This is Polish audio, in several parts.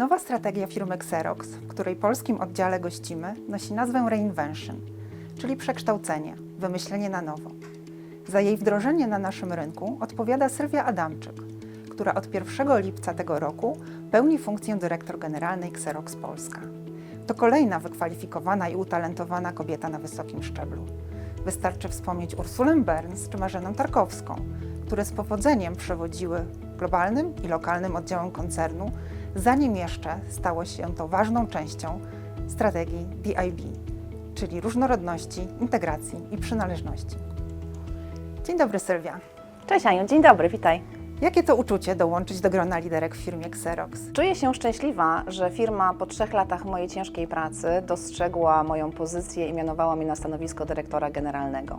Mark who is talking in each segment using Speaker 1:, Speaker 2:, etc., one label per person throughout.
Speaker 1: Nowa strategia firmy Xerox, w której polskim oddziale gościmy, nosi nazwę Reinvention, czyli przekształcenie, wymyślenie na nowo. Za jej wdrożenie na naszym rynku odpowiada Sylwia Adamczyk, która od 1 lipca tego roku pełni funkcję dyrektor generalnej Xerox Polska. To kolejna wykwalifikowana i utalentowana kobieta na wysokim szczeblu. Wystarczy wspomnieć Ursulę Burns czy Marzenę Tarkowską, które z powodzeniem przewodziły globalnym i lokalnym oddziałom koncernu, zanim jeszcze stało się to ważną częścią strategii DIB, czyli różnorodności, integracji i przynależności. Dzień dobry Sylwia.
Speaker 2: Cześć Aniu, dzień dobry, witaj.
Speaker 1: Jakie to uczucie dołączyć do grona liderek w firmie Xerox?
Speaker 2: Czuję się szczęśliwa, że firma po trzech latach mojej ciężkiej pracy dostrzegła moją pozycję i mianowała mnie na stanowisko dyrektora generalnego.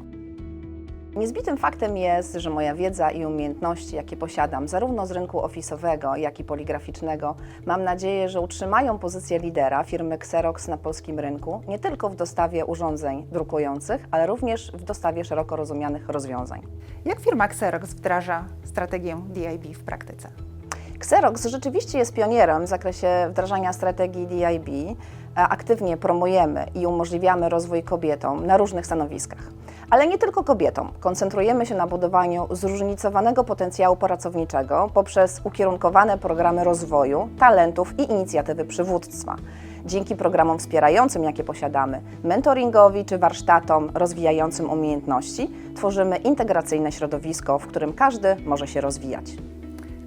Speaker 2: Niezbitym faktem jest, że moja wiedza i umiejętności, jakie posiadam zarówno z rynku ofisowego, jak i poligraficznego, mam nadzieję, że utrzymają pozycję lidera firmy Xerox na polskim rynku, nie tylko w dostawie urządzeń drukujących, ale również w dostawie szeroko rozumianych rozwiązań.
Speaker 1: Jak firma Xerox wdraża strategię DIB w praktyce?
Speaker 2: Xerox rzeczywiście jest pionierem w zakresie wdrażania strategii DIB. A Aktywnie promujemy i umożliwiamy rozwój kobietom na różnych stanowiskach. Ale nie tylko kobietom. Koncentrujemy się na budowaniu zróżnicowanego potencjału pracowniczego poprzez ukierunkowane programy rozwoju, talentów i inicjatywy przywództwa. Dzięki programom wspierającym, jakie posiadamy, mentoringowi czy warsztatom rozwijającym umiejętności, tworzymy integracyjne środowisko, w którym każdy może się rozwijać.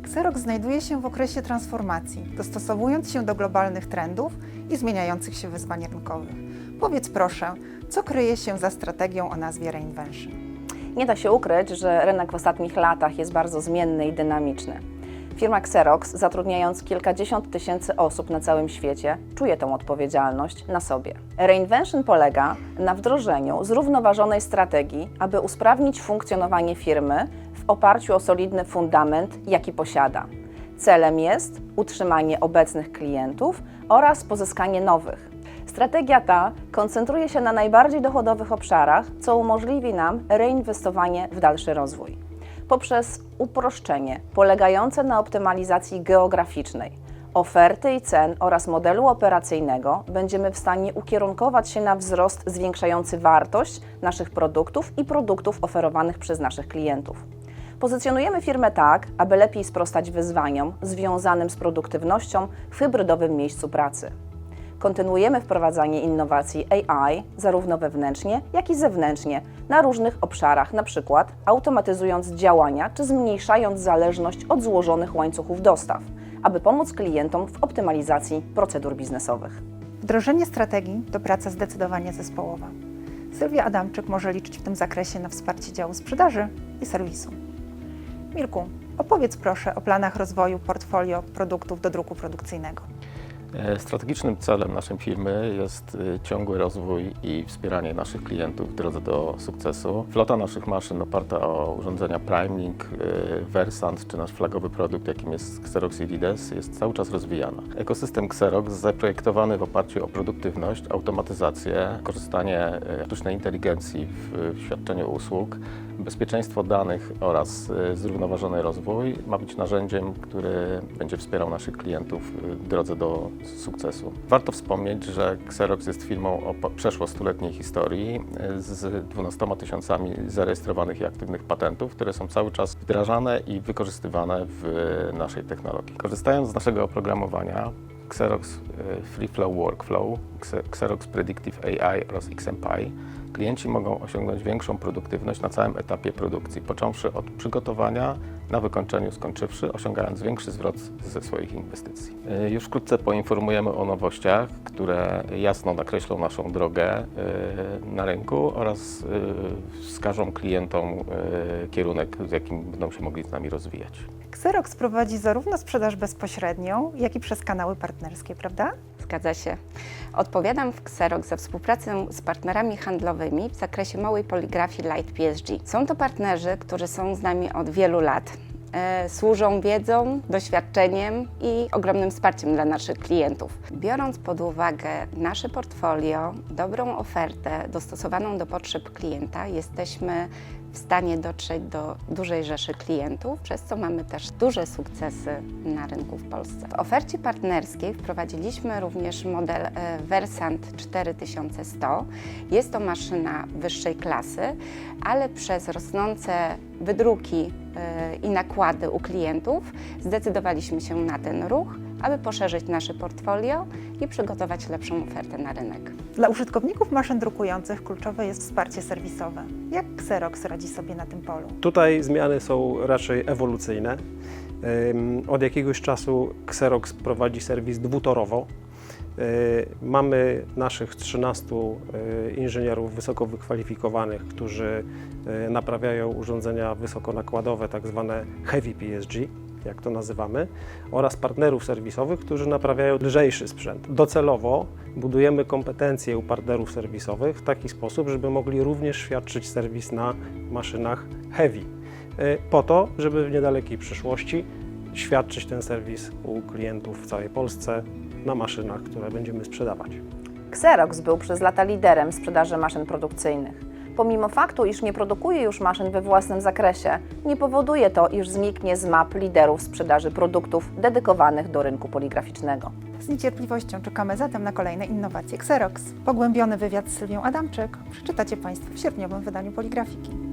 Speaker 1: Xerox znajduje się w okresie transformacji, dostosowując się do globalnych trendów i zmieniających się wyzwań rynkowych. Powiedz proszę, co kryje się za strategią o nazwie Reinvention?
Speaker 2: Nie da się ukryć, że rynek w ostatnich latach jest bardzo zmienny i dynamiczny. Firma Xerox, zatrudniając kilkadziesiąt tysięcy osób na całym świecie, czuje tę odpowiedzialność na sobie. Reinvention polega na wdrożeniu zrównoważonej strategii, aby usprawnić funkcjonowanie firmy w oparciu o solidny fundament, jaki posiada. Celem jest utrzymanie obecnych klientów oraz pozyskanie nowych. Strategia ta koncentruje się na najbardziej dochodowych obszarach, co umożliwi nam reinwestowanie w dalszy rozwój. Poprzez uproszczenie polegające na optymalizacji geograficznej, oferty i cen oraz modelu operacyjnego będziemy w stanie ukierunkować się na wzrost zwiększający wartość naszych produktów i produktów oferowanych przez naszych klientów. Pozycjonujemy firmę tak, aby lepiej sprostać wyzwaniom związanym z produktywnością w hybrydowym miejscu pracy. Kontynuujemy wprowadzanie innowacji AI zarówno wewnętrznie, jak i zewnętrznie na różnych obszarach, np. automatyzując działania czy zmniejszając zależność od złożonych łańcuchów dostaw, aby pomóc klientom w optymalizacji procedur biznesowych.
Speaker 1: Wdrożenie strategii to praca zdecydowanie zespołowa. Sylwia Adamczyk może liczyć w tym zakresie na wsparcie działu sprzedaży i serwisu. Mirku, opowiedz proszę o planach rozwoju portfolio produktów do druku produkcyjnego.
Speaker 3: E, Strategicznym celem naszej firmy jest y, ciągły rozwój i wspieranie naszych klientów w drodze do sukcesu. Flota naszych maszyn oparta o urządzenia Primelink, y, Versant czy nasz flagowy produkt, jakim jest Xerox Irides, jest cały czas rozwijana. Ekosystem Xerox zaprojektowany w oparciu o produktywność, automatyzację, korzystanie y, sztucznej inteligencji w świadczeniu usług, bezpieczeństwo danych oraz y, zrównoważony rozwój ma być narzędziem, który będzie wspierał naszych klientów y, w drodze do sukcesu. Warto wspomnieć, że Xerox jest firmą o przeszło stuletniej historii y, z 12 tysiącami zarejestrowanych i aktywnych patentów, które są cały czas wdrażane i wykorzystywane w naszej technologii. Korzystając z naszego oprogramowania, Xerox y, Free Flow Workflow, Xe- Xerox Predictive AI oraz XMPI, klienci mogą osiągnąć większą produktywność na całym etapie produkcji, począwszy od przygotowania, na wykończeniu skończywszy, osiągając większy zwrot ze swoich inwestycji. Y, Już wkrótce poinformujemy o nowościach, które jasno nakreślą naszą drogę y, na rynku oraz y, wskażą klientom kierunek, w jakim będą się mogli z nami rozwijać.
Speaker 1: Xerox prowadzi zarówno sprzedaż bezpośrednią, jak i przez kanały partnerskie, prawda?
Speaker 4: Zgadza się. Odpowiadam w Xerox za współpracę z partnerami handlowymi w zakresie małej poligrafii Light PSG. Są to partnerzy, którzy są z nami od wielu lat. E, służą wiedzą, doświadczeniem i ogromnym wsparciem dla naszych klientów. Biorąc pod uwagę nasze portfolio, dobrą ofertę dostosowaną do potrzeb klienta, jesteśmy w stanie dotrzeć do dużej rzeszy klientów, przez co mamy też duże sukcesy na rynku w Polsce. W ofercie partnerskiej wprowadziliśmy również model e, Versant 4100. Jest to maszyna wyższej klasy, ale przez rosnące wydruki e, i nakłady u klientów zdecydowaliśmy się na ten ruch, aby poszerzyć nasze portfolio i przygotować lepszą ofertę na rynek.
Speaker 1: Dla użytkowników maszyn drukujących kluczowe jest wsparcie serwisowe. Jak Xerox radzi sobie na tym polu?
Speaker 5: Tutaj zmiany są raczej ewolucyjne. Od jakiegoś czasu Xerox prowadzi serwis dwutorowo. Yy, Mamy naszych 13 yy, inżynierów wysoko wykwalifikowanych, którzy yy, naprawiają urządzenia wysokonakładowe, tak zwane heavy PSG, jak to nazywamy, oraz partnerów serwisowych, którzy naprawiają lżejszy sprzęt. Docelowo budujemy kompetencje u partnerów serwisowych w taki sposób, żeby mogli również świadczyć serwis na maszynach heavy, po to, żeby w niedalekiej przyszłości świadczyć ten serwis u klientów w całej Polsce na maszynach, które będziemy sprzedawać.
Speaker 2: Xerox był przez lata liderem sprzedaży maszyn produkcyjnych. Pomimo faktu, iż nie produkuje już maszyn we własnym zakresie, nie powoduje to, iż zniknie z map liderów sprzedaży produktów dedykowanych do rynku poligraficznego.
Speaker 1: Z niecierpliwością czekamy zatem na kolejne innowacje Xerox. Pogłębiony wywiad z Sylwią Adamczyk przeczytacie Państwo w sierpniowym wydaniu Poligrafiki.